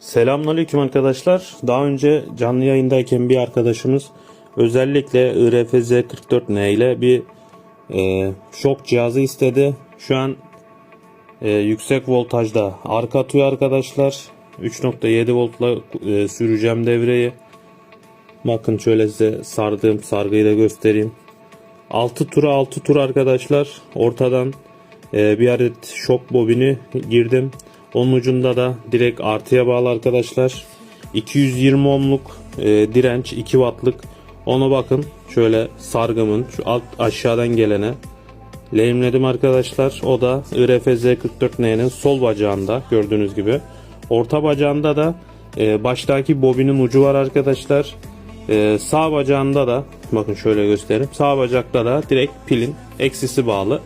Selamünaleyküm arkadaşlar. Daha önce canlı yayındayken bir arkadaşımız özellikle IRFZ 44N ile bir e, şok cihazı istedi. Şu an e, yüksek voltajda arka atıyor arkadaşlar. 3.7 voltla e, süreceğim devreyi. Bakın şöyle size sardığım sargıyı da göstereyim. 6 tura 6 tur arkadaşlar. Ortadan e, bir adet şok bobini girdim. Onun ucunda da direkt artıya bağlı arkadaşlar. 220 ohmluk e, direnç 2 wattlık. Ona bakın şöyle sargımın şu alt aşağıdan gelene lehimledim arkadaşlar. O da IRFZ 44N'nin sol bacağında gördüğünüz gibi. Orta bacağında da e, baştaki bobinin ucu var arkadaşlar. E, sağ bacağında da bakın şöyle göstereyim. Sağ bacakta da direkt pilin eksisi bağlı.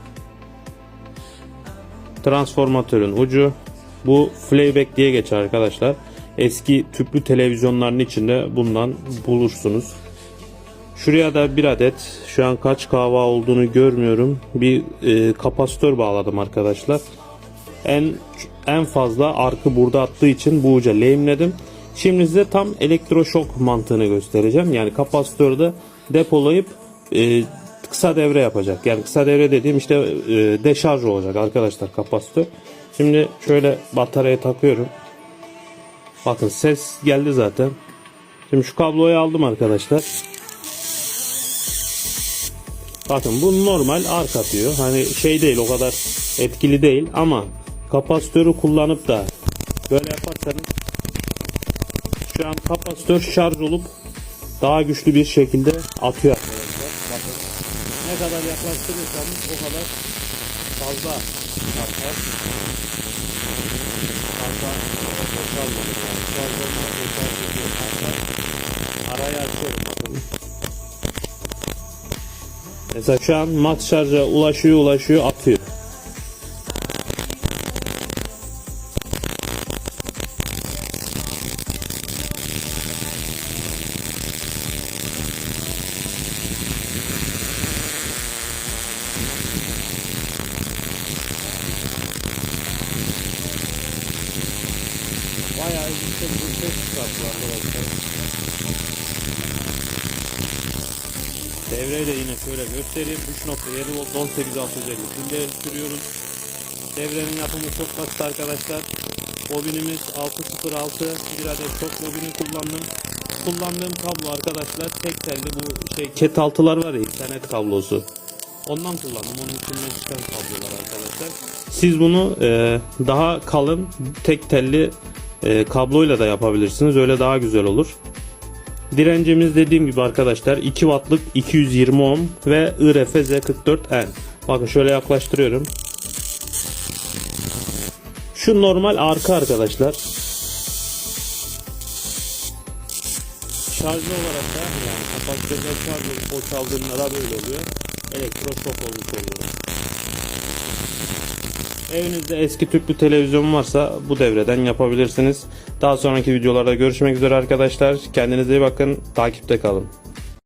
Transformatörün ucu. Bu playback diye geçer arkadaşlar. Eski tüplü televizyonların içinde bundan bulursunuz. Şuraya da bir adet şu an kaç kahva olduğunu görmüyorum. Bir e, kapasitör bağladım arkadaşlar. En en fazla arkı burada attığı için bu uca lehimledim. Şimdi size tam elektroşok mantığını göstereceğim. Yani kapasitörde depolayıp e, kısa devre yapacak. Yani kısa devre dediğim işte e, deşarj olacak arkadaşlar kapasitör. Şimdi şöyle bataryaya takıyorum. Bakın ses geldi zaten. Şimdi şu kabloyu aldım arkadaşlar. Bakın bu normal ark atıyor. Hani şey değil o kadar etkili değil ama kapasitörü kullanıp da böyle yaparsanız şu an kapasitör şarj olup daha güçlü bir şekilde atıyor arkadaşlar. Bakın ne kadar yaklaştırırsanız o kadar fazla atar. Fazla boşalmadı. Yani şarj olmaz boşaltıyor. Arka arayı açıyorum bakın. Mesela şu an max şarja ulaşıyor ulaşıyor atıyor. Bayağı yüksek bir ses çıkartıyor arkadaşlar. Devreyi de yine şöyle göstereyim. 3.7 volt 18650 pille sürüyoruz. Devrenin yapımı çok basit arkadaşlar. Bobinimiz 606 bir adet çok bobini kullandım. Kullandığım kablo arkadaşlar tek telli bu şey ket altılar var ya internet kablosu. Ondan kullandım. Onun içinden çıkan kablolar arkadaşlar. Siz bunu e, daha kalın tek telli e, kabloyla da yapabilirsiniz. Öyle daha güzel olur. Direncimiz dediğim gibi arkadaşlar 2 wattlık 220 ohm ve IRF Z44N. Bakın şöyle yaklaştırıyorum. Şu normal arka arkadaşlar. Şarjlı olarak da yani kapasitörler şarj olup boşaldığında da böyle oluyor. Elektroşok olmuş oluyor. Evinizde eski tüplü televizyon varsa bu devreden yapabilirsiniz. Daha sonraki videolarda görüşmek üzere arkadaşlar. Kendinize iyi bakın. Takipte kalın.